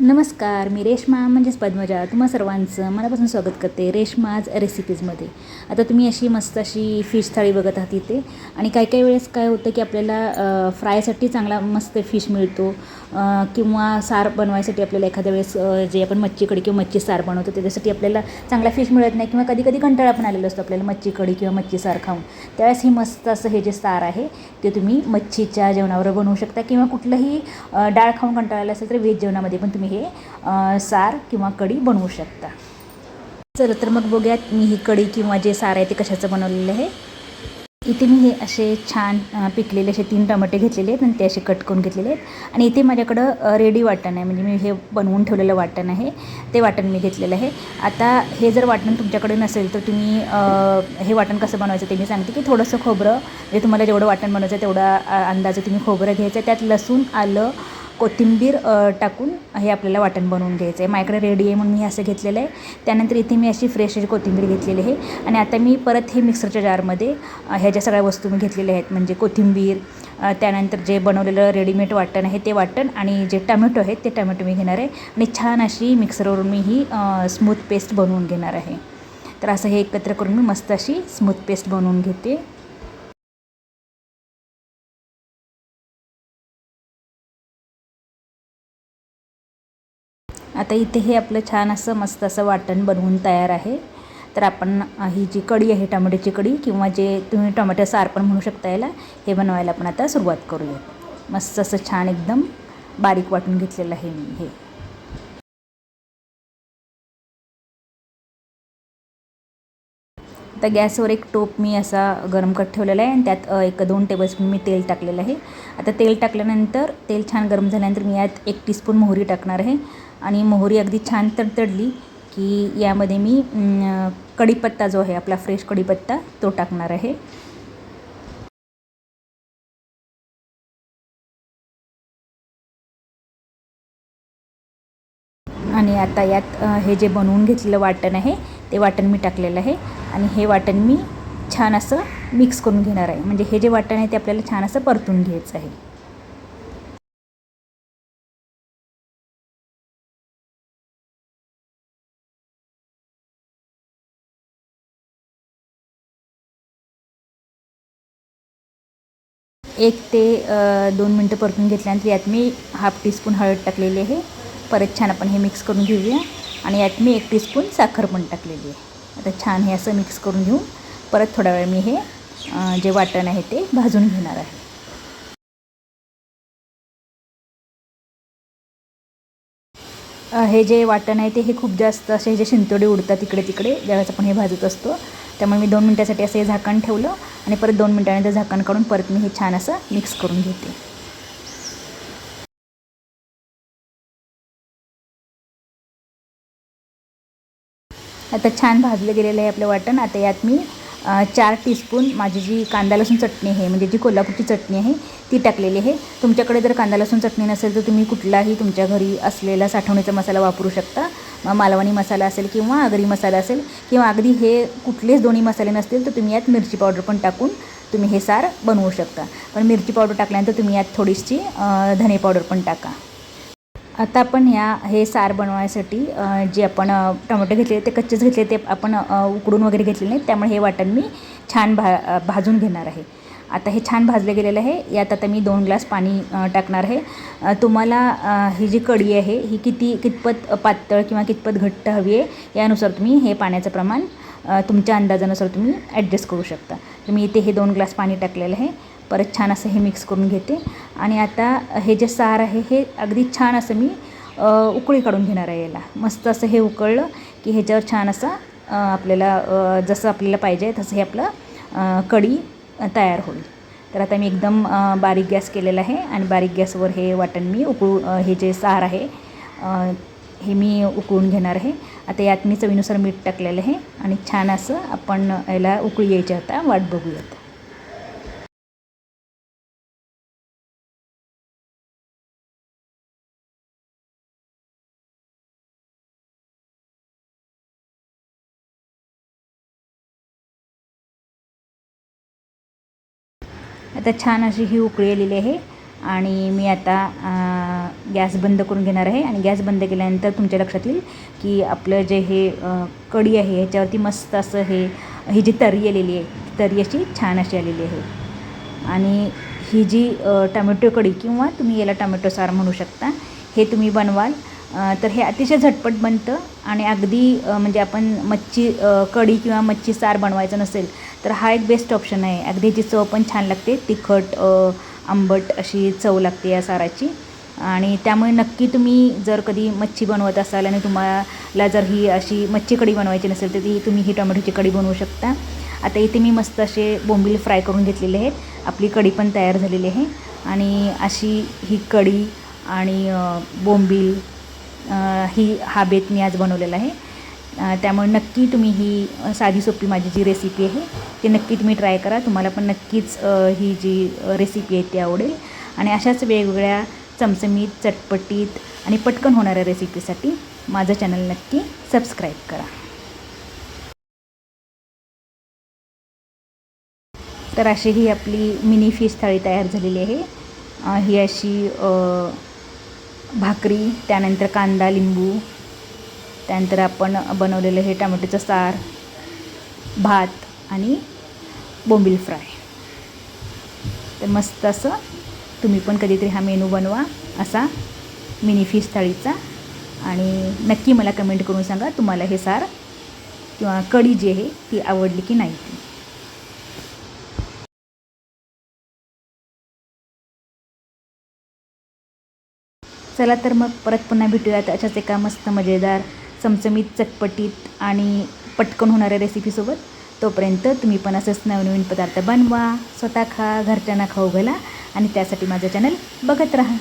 नमस्कार मी रेश्मा म्हणजेच पद्मजा. तुम्हा सर्वांचं मनापासून स्वागत करते रेश्माज रेसिपीजमध्ये आता तुम्ही अशी मस्त अशी फिश थाळी बघत आहात इथे. आणि काही काही वेळेस काय होतं की आपल्याला फ्रायसाठी चांगला मस्त फिश मिळतो. किंवा सार बनवायसाठी आपल्याला एखाद्या वेळेस जे आपण मच्छी कढी किंवा मच्छी सार बनवतो त्याच्यासाठी आपल्याला चांगला फिश मिळत नाही किंवा कधी कधी कंटाळा पण आलेला असतो आपल्याला मच्छी कढी किंवा मच्छी सार खाऊन. त्यावेळेस हे मस्त असं हे जे सार आहे ते तुम्ही मच्छीच्या जेवणावर बनवू शकता किंवा कुठलंही डाळ खाऊन कंटाळाला असेल तर व्हेज जेवणामध्ये पण तुम्ही हे सार किंवा कढी बनवू शकता. चला तर मग बघूयात मी ही कढी किंवा जे सार आहे ते कशाचं बनवलेलं आहे. इथे मी हे असे छान पिकलेले असे तीन टमाटे घेतलेले आहेत आणि ते असे कट करून घेतलेले आहेत. आणि इथे माझ्याकडं रेडी वाटण आहे. म्हणजे मी हे बनवून ठेवलेलं वाटण आहे. ते वाटण मी घेतलेलं आहे. आता हे जर वाटण तुमच्याकडे नसेल तर तुम्ही हे वाटण कसं बनवायचं ते मी सांगते की थोडंसं खोबरं म्हणजे तुम्हाला जेवढं वाटण बनवायचं आहे तेवढा अंदाजे तुम्ही खोबरं घ्यायचं त्यात लसूण आलं कोथिंबीर टाकून हे आपल्याला वाटण बनवून घ्यायचं आहे. माझ्याकडे रेडी आहे म्हणून मी असं घेतलेलं आहे. त्यानंतर इथे मी अशी फ्रेश अशी कोथिंबीर घेतलेली आहे. आणि आता मी परत हे मिक्सरच्या जारमध्ये ह्या ज्या सगळ्या वस्तू मी घेतलेल्या आहेत म्हणजे कोथिंबीर त्यानंतर जे बनवलेलं रेडीमेड वाटण आहे ते वाटण आणि जे टमॅटो आहेत ते टमॅटो मी घेणार आहे. आणि छान अशी मिक्सरवरून मी ही स्मूथ पेस्ट बनवून घेणार आहे. तर असं हे एकत्र करून मी मस्त अशी स्मूथ पेस्ट बनवून घेते. आता इथे हे आपलं छान असं मस्त असं वाटण बनवून तयार आहे. तर आपण ही जी कढी आहे टमाट्याची कढी किंवा जे तुम्ही टोमॅटो सार पण म्हणू शकता याला हे बनवायला आपण आता सुरुवात करूया. मस्त असं छान एकदम बारीक वाटून घेतलेलं आहे मी हे. आता गॅसवर एक टोप मी असा गरम करत ठेवलेला आहे आणि त्यात एक दोन टेबलस्पून मी तेल टाकलेलं आहे. आता तेल टाकल्यानंतर तेल छान गरम झाल्यानंतर मी यात एक टीस्पून मोहरी टाकणार आहे. आणि मोहरी अगदी छान तडतडली की यामध्ये मी कढीपत्ता जो आहे आपला फ्रेश कढीपत्ता तो टाकणार आहे. आणि आता यात हे जे बनवून घेतलेलं वाटण आहे ते वाटण मी टाकलेलं आहे. आणि हे वाटण मी छान असं मिक्स करून घेणार आहे. म्हणजे हे जे वाटण आहे ते आपल्याला छान असं परतून घ्यायचं आहे. एक ते दोन मिनटं परतून घेतल्यानंतर यात मी हाफ टीस्पून हळद टाकलेली आहे. परत छान आपण हे मिक्स करून घेऊया. आणि यात मी एक टीस्पून साखर पण टाकलेली आहे. आता छान हे असं मिक्स करून घेऊन परत थोडा वेळ मी हे जे वाटण आहे ते भाजून घेणार आहे. हे जे वाटण आहे ते हे खूप जास्त असे जे शिंतोडे उडतात इकडे तिकडे ज्यावेळेस आपण हे भाजत असतो त्यामुळे मी दोन मिनटासाठी असं हे झाकण ठेवलं आणि परत दोन मिनटानंतर झाकण काढून परत मी हे छान असं मिक्स करून घेते. आता छान भाजलं गेलेलं आहे आपलं वाटण. आता यात मी चार टीस्पून माझी जी कांदा लसूण चटणी आहे म्हणजे जी कोल्हापूरची चटणी आहे ती टाकलेली आहे. तुमच्याकडे जर कांदा लसूण चटणी नसेल तर तुम्ही कुठलाही तुमच्या घरी असलेला साठवणीचा मसाला वापरू शकता. मालवणी मसाला असेल किंवा आगरी मसाला असेल किंवा अगदी हे कुठलेच दोन्ही मसाले नसतील तर तुम्ही यात मिरची पावडर पण टाकून तुम्ही हे सार बनवू शकता. पण मिरची पावडर टाकल्यानंतर तुम्ही यात थोडीशी धने पावडर पण टाका. आता आपण ह्या हे सार बनवायसाठी जे आपण टमाटे टोमॅटो घेतले ते कच्चेच घेतले ते आपण उकडून वगैरे घेतले नाही त्यामुळे हे वाटण मी छान भा भाजून घेणार आहे. आता हे छान भाजलं गेलेलं आहे. यात आता मी दोन ग्लास पाणी टाकणार आहे. तुम्हाला ही जी कढी आहे ही किती कितपत पातळ किंवा कितपत घट्ट हवी आहे यानुसार तुम्ही हे पाण्याचं प्रमाण तुमच्या अंदाजानुसार तुम्ही ॲडजस्ट करू शकता. तर मी इथे हे दोन ग्लास पाणी टाकलेलं आहे. परत छान असं हे मिक्स करून घेते. आणि आता हे जे सार आहे हे अगदी छान असं मी उकळी काढून घेणार आहे याला. मस्त असं हे उकळलं की ह्याच्यावर छान असं आपल्याला जसं आपल्याला पाहिजे तसं हे आपलं कढी तयार होईल. तर आता मी एकदम बारीक गॅस केलेला आहे आणि बारीक गॅसवर हे वाटण मी उकळू हे जे सार आहे हे मी उकळून घेणार आहे. आता यात मी चवीनुसार मीठ टाकलेलं आहे आणि छान असं आपण याला उकळी यायची आता वाट बघूयात. आता छान अशी ही उकळी आलेली आहे. आणि मी आता गॅस बंद करून घेणार आहे. आणि गॅस बंद केल्यानंतर तुमच्या लक्षात येईल की आपलं जे हे कडी कढी आहे ह्याच्यावरती मस्त असं हे ही जी तर्री आलेली आहे तरी तर्री अशी छान अशी आलेली आहे. आणि ही जी टमॅटो कढी किंवा तुम्ही याला टमॅटो सार म्हणू शकता हे तुम्ही बनवाल. तर हे अतिशय झटपट बनतं. आणि अगदी म्हणजे आपण मच्छी कढी किंवा मच्छी सार बनवायचं नसेल तर हा एक बेस्ट ऑप्शन आहे. अगदी जी चव पण छान लागते तिखट आंबट अशी चव लागते या साराची. आणि त्यामुळे नक्की तुम्ही जर कधी मच्छी बनवत असाल आणि तुम्हाला जर ही अशी मच्छी कढी बनवायची नसेल तर ती तुम्ही ही टोमॅटोची कढी बनवू शकता. आता इथे मी मस्त असे बोंबील फ्राय करून घेतलेले आहेत. आपली कढी पण तयार झालेली आहे. आणि अशी ही कढी आणि बोंबील ही हा बेत मी आज बनवलेला आहे. त्यामुळे नक्की तुम्ही ही साधी सोपी माझी जी रेसिपी आहे ती नक्की तुम्ही ट्राय करा. तुम्हाला पण नक्कीच ही जी रेसिपी आहे ती आवडेल. आणि अशाच वेगवेगळ्या चमचमीत चटपटीत आणि पटकन होणाऱ्या रेसिपीसाठी माझं चॅनल नक्की सबस्क्राईब करा. तर अशी ही आपली मिनी फिश थाळी तयार झालेली आहे. ही अशी भाकरी त्यानंतर कांदा लिंबू त्यानंतर आपण बनवलेलं हे टोमॅटोचं सार भात आणि बोंबील फ्राय. तर मस्त असं तुम्ही पण कधीतरी हा मेनू बनवा असा मिनी फिश थाळीचा. आणि नक्की मला कमेंट करून सांगा तुम्हाला हे सार किंवा कढी जी आहे ती आवडली की नाही. ती चला तर मग परत पुन्हा भेटूयात अशाच एका मस्त मजेदार चमचमीत चटपटीत आणि पटकन होणाऱ्या रेसिपीसोबत तोपर्यंत तुम्ही पण असंच नवनवीन पदार्थ बनवा स्वतः खा घरच्यांना खाऊ घाला आणि त्यासाठी माझं चॅनल बघत राहा.